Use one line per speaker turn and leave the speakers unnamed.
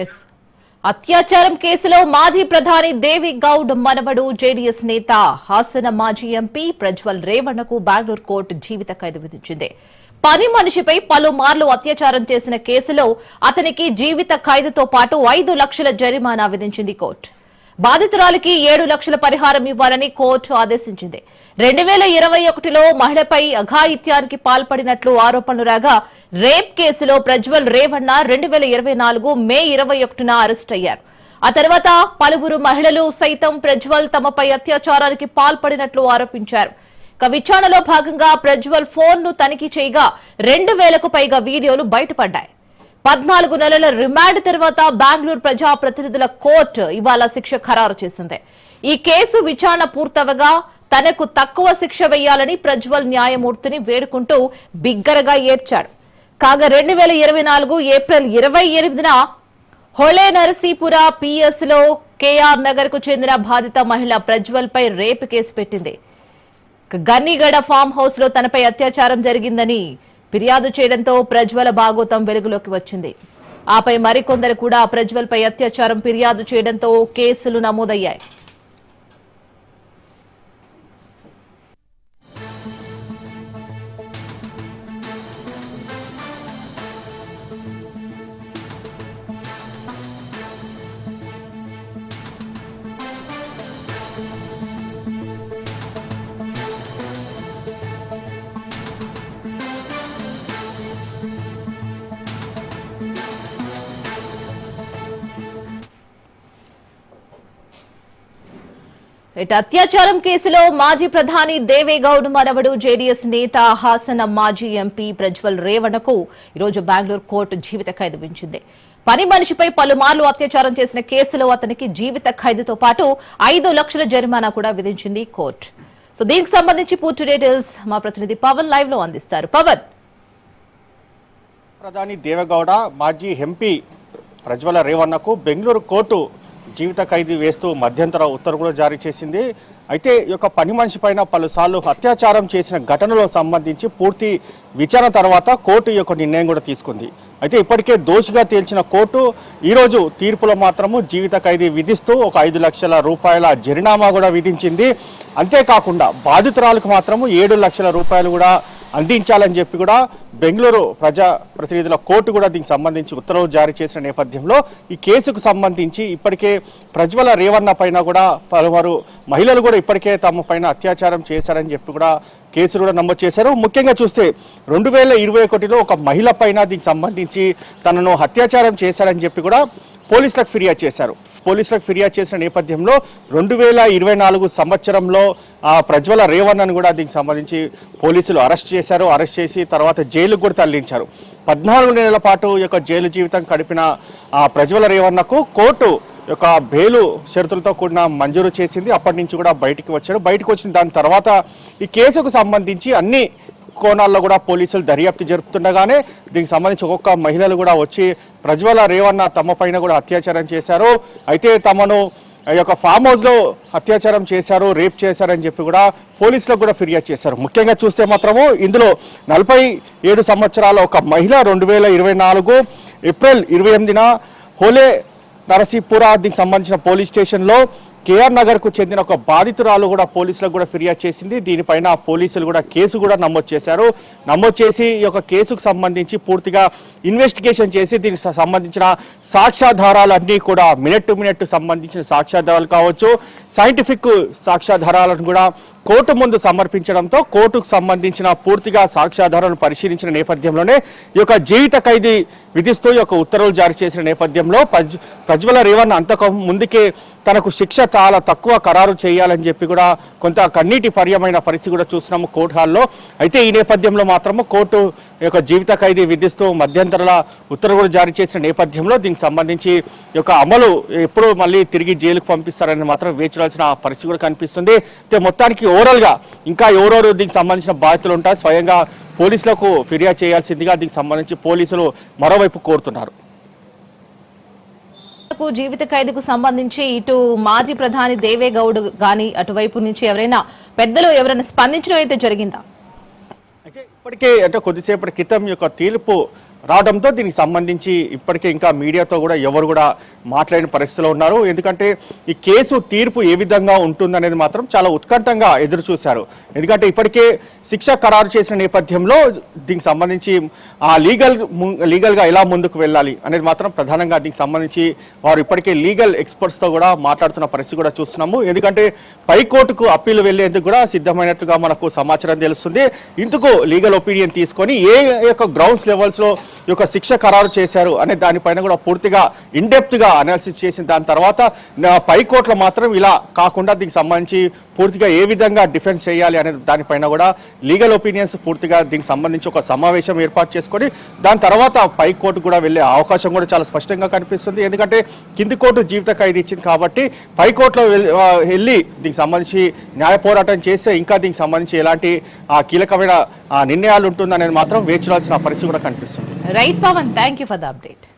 Yes అత్యాచారం కేసులో మాజీ ప్రధాని దేవి గౌడ్ మనవడు జేడీఎస్ నేత హాసన మాజీ ఎంపీ ప్రజ్వల్ రేవణకు బెంగళూరు కోర్టు జీవిత ఖైదు విధించింది. పని మనిషిపై పలుమార్లు అత్యాచారం చేసిన కేసులో అతనికి జీవిత ఖైదుతో పాటు ఐదు లక్షల జరిమానా విధించింది కోర్టు. బాధితురాలికి ఏడు లక్షల పరిహారం ఇవ్వాలని కోర్టు ఆదేశించింది. రెండు వేల ఇరవై ఒకటిలో మహిళపై అఘాయిత్యానికి పాల్పడినట్లు ఆరోపణలు రాగా రేప్ కేసులో ప్రజ్వల్ రేవణ్ణ రెండు వేల ఇరవై నాలుగు మే ఇరవై ఒకటిన అరెస్ట్ అయ్యారు. ఆ తర్వాత పలువురు మహిళలు సైతం ప్రజ్వల్ తమపై అత్యాచారానికి పాల్పడినట్లు ఆరోపించారు. ఇక విచారణలో భాగంగా ప్రజ్వల్ ఫోన్ను తనిఖీ చేయగా రెండు వేలకు పైగా వీడియోలు బయటపడ్డాయి. పద్నాలుగు నెలల రిమాండ్ తర్వాత బెంగళూరు ప్రజా ప్రతినిధుల కోర్టు ఇవాళ శిక్ష ఖరారు చేసింది. ఈ కేసు విచారణ పూర్తవగా తనకు తక్కువ శిక్ష వేయాలని ప్రజ్వల్ న్యాయమూర్తిని వేడుకుంటూ బిగ్గరగా ఏడ్చాడు. కాగా రెండు వేల ఇరవై నాలుగు ఏప్రిల్ ఇరవై ఎనిమిదిన హొళే నరసీపుర పిఎస్లో కేఆర్ నగర్కు చెందిన బాధిత మహిళ ప్రజ్వల్ పై రేపు కేసు పెట్టింది. గన్నిగడ ఫామ్ హౌస్లో తనపై అత్యాచారం జరిగిందని ఫిర్యాదు చేయడంతో ప్రజ్వల భాగోతం వెలుగులోకి వచ్చింది. ఆపై మరికొందరు కూడా ప్రజ్వల్ పై అత్యాచారం ఫిర్యాదు చేయడంతో కేసులు నమోదయ్యాయి. ఇటు అత్యాచారం కేసులో మాజీ ప్రధాని దేవేగౌడ్ మనవడు జేడీఎస్ నేత హాసన మాజీ ఎంపీ ప్రజ్వల్ రేవణకు ఈరోజు బెంగళూరు కోర్టు జీవిత ఖైదు విధించింది పని మనిషిపై పలుమార్లు అత్యాచారం చేసిన కేసులో అతనికి జీవిత ఖైదుతో పాటు ఐదు లక్షల జరిమానా కూడా విధించింది కోర్టు. సో దీనికి సంబంధించి పూర్తి డీటెయిల్స్ మా ప్రతినిధి పవన్ లైవ్లో అందిస్తారు. పవన్.
ప్రధాని దేవేగౌడ మాజీ ఎంపీ ప్రజ్వల రేవణకు బెంగళూరు కోర్టు జీవిత ఖైదీ వేస్తూ మధ్యంతర ఉత్తర్వు కూడా జారీ చేసింది. అయితే ఈ యొక్క పని మనిషి పైన పలుసార్లు అత్యాచారం చేసిన ఘటనలో సంబంధించి పూర్తి విచారణ తర్వాత కోర్టు ఈ యొక్క నిర్ణయం కూడా తీసుకుంది. అయితే ఇప్పటికే దోషిగా తేల్చిన కోర్టు ఈరోజు తీర్పులో మాత్రము జీవిత ఖైదీ విధిస్తూ ఒక ఐదు లక్షల రూపాయల జరినామా కూడా విధించింది. అంతేకాకుండా బాధితురాలకు మాత్రము ఏడు లక్షల రూపాయలు కూడా అందించాలని చెప్పి కూడా బెంగళూరు ప్రజా ప్రతినిధుల కోర్టు కూడా దీనికి సంబంధించి ఉత్తర్వులు జారీ చేసిన నేపథ్యంలో ఈ కేసుకు సంబంధించి ఇప్పటికే ప్రజ్వల రేవన్న పైన కూడా పలువురు మహిళలు కూడా ఇప్పటికే తమ పైన అత్యాచారం చేశారని చెప్పి కూడా కేసులు కూడా నమోదు చేశారు. ముఖ్యంగా చూస్తే రెండు వేల ఇరవై ఒకటిలో ఒక మహిళ పైన దీనికి సంబంధించి తనను అత్యాచారం చేశారని చెప్పి కూడా పోలీసులకు ఫిర్యాదు చేశారు. పోలీసులకు ఫిర్యాదు చేసిన నేపథ్యంలో రెండు వేల ఇరవై నాలుగు సంవత్సరంలో ఆ ప్రజ్వల రేవణ్ణను కూడా దీనికి సంబంధించి పోలీసులు అరెస్ట్ చేశారు. అరెస్ట్ చేసి తర్వాత జైలుకు కూడా తరలించారు. పద్నాలుగు నెలల పాటు ఈ యొక్క జైలు జీవితం గడిపిన ఆ ప్రజ్వల రేవణ్ణకు కోర్టు యొక్క బెయిలు షరతులతో కూడిన మంజూరు చేసింది. అప్పటి నుంచి కూడా బయటికి వచ్చారు. బయటకు వచ్చిన దాని తర్వాత ఈ కేసుకు సంబంధించి అన్ని కోణాల్లో కూడా పోలీసులు దర్యాప్తు జరుపుతుండగానే దీనికి సంబంధించి ఒక్కొక్క మహిళలు కూడా వచ్చి ప్రజ్వల రేవన్న తమ పైన కూడా అత్యాచారం చేశారు. అయితే తమను ఈ యొక్క ఫామ్ హౌస్లో అత్యాచారం చేశారు రేప్ చేశారని చెప్పి కూడా పోలీసులకు కూడా ఫిర్యాదు చేశారు. ముఖ్యంగా చూస్తే మాత్రము ఇందులో నలభై ఏడు సంవత్సరాల ఒక మహిళ రెండు వేల ఇరవై నాలుగు ఏప్రిల్ ఇరవై ఎనిమిదిన హోలే నరసీపుర దీనికి సంబంధించిన పోలీస్ స్టేషన్లో కేఆర్ నగర్కు చెందిన ఒక బాధితురాలు కూడా పోలీసులకు కూడా ఫిర్యాదు చేసింది. దీనిపైన పోలీసులు కూడా కేసు కూడా నమోదు చేశారు. నమోదు చేసి ఈ యొక్క కేసుకు సంబంధించి పూర్తిగా ఇన్వెస్టిగేషన్ చేసి దీనికి సంబంధించిన సాక్ష్యాధారాలన్నీ కూడా మినిట్ టు మినిట్ సంబంధించిన సాక్ష్యాధారాలు కావచ్చు సైంటిఫిక్ సాక్ష్యాధారాలను కూడా కోర్టు ముందు సమర్పించడంతో కోర్టుకు సంబంధించిన పూర్తిగా సాక్ష్యాధారాలను పరిశీలించిన నేపథ్యంలోనే ఈ యొక్క జీవిత ఖైదీ విధిస్తూ ఈ యొక్క ఉత్తర్వులు జారీ చేసిన నేపథ్యంలో ప్రజ్వల రేవణ్ అంతకు ముందుకే తనకు శిక్ష చాలా తక్కువ ఖరారు చేయాలని చెప్పి కూడా కొంత కన్నీటి పర్యమైన పరిస్థితి కూడా చూసినాము కోర్టు హాల్లో. అయితే ఈ నేపథ్యంలో మాత్రము కోర్టు యొక్క జీవిత ఖైదీ విధిస్తూ మధ్యంతరాల ఉత్తర్వులు జారీ చేసిన నేపథ్యంలో దీనికి సంబంధించి యొక్క అమలు ఎప్పుడు మళ్ళీ తిరిగి జైలుకు పంపిస్తారని మాత్రం వేచిరాల్సిన పరిస్థితి కూడా కనిపిస్తుంది. అయితే మొత్తానికి ఓవరాల్గా ఇంకా ఎవరెవరు దీనికి సంబంధించిన బాధ్యతలు ఉంటాయి స్వయంగా పోలీసులకు ఫిర్యాదు చేయాల్సిందిగా దీనికి సంబంధించి పోలీసులు మరోవైపు కోరుతున్నారు.
కు జీవిత ఖైదుకు సంబంధించి ఇటు మాజీ ప్రధాని దేవేగౌడ్ గాని అటువైపు నుంచి ఎవరైనా పెద్దలు ఎవరైనా స్పందించడం అయితే జరిగిందా?
అయితే ఇప్పటికే అంటే కొద్దిసేపటి క్రితం యొక్క తీర్పు రావడంతో దీనికి సంబంధించి ఇప్పటికే ఇంకా మీడియాతో కూడా ఎవరు కూడా మాట్లాడిన పరిస్థితిలో ఉన్నారు. ఎందుకంటే ఈ కేసు తీర్పు ఏ విధంగా ఉంటుందనేది మాత్రం చాలా ఉత్కంఠంగా ఎదురు చూశారు ఎందుకంటే ఇప్పటికే శిక్ష ఖరారు చేసిన నేపథ్యంలో దీనికి సంబంధించి ఆ లీగల్ లీగల్గా ఎలా ముందుకు వెళ్ళాలి అనేది మాత్రం ప్రధానంగా దీనికి సంబంధించి వారు ఇప్పటికే లీగల్ ఎక్స్పర్ట్స్తో కూడా మాట్లాడుతున్న పరిస్థితి కూడా చూస్తున్నాము. ఎందుకంటే పైకోర్టుకు అప్పీల్ వెళ్ళేందుకు కూడా సిద్ధమైనట్టుగా మనకు సమాచారం తెలుస్తుంది. ఇందుకు లీగల్ ఒపీనియన్ తీసుకొని ఏ యొక్క గ్రౌండ్స్ లెవెల్స్లో ఈ యొక్క శిక్ష ఖరారు చేశారు అనే దానిపైన కూడా పూర్తిగా ఇండెప్త్గా అనాలిసిస్ చేసిన దాని తర్వాత పైకోట్లు మాత్రం ఇలా కాకుండా దీనికి సంబంధించి పూర్తిగా ఏ విధంగా డిఫెన్స్ చేయాలి అనే దానిపైన కూడా లీగల్ ఒపీనియన్స్ పూర్తిగా దీనికి సంబంధించి ఒక సమావేశం ఏర్పాటు చేసుకొని దాని తర్వాత పై కోర్టు కూడా వెళ్ళే అవకాశం కూడా చాలా స్పష్టంగా కనిపిస్తుంది. ఎందుకంటే కింది కోర్టు జీవిత ఖైదు ఇచ్చింది కాబట్టి పై కోర్టులో వెళ్ళి దీనికి సంబంధించి న్యాయ పోరాటం చేస్తే ఇంకా దీనికి సంబంధించి ఎలాంటి కీలకమైన నిర్ణయాలు ఉంటుందనేది మాత్రం వేచి చూడాల్సిన పరిస్థితి కూడా కనిపిస్తుంది.
Right, Pavan, thank you for the update.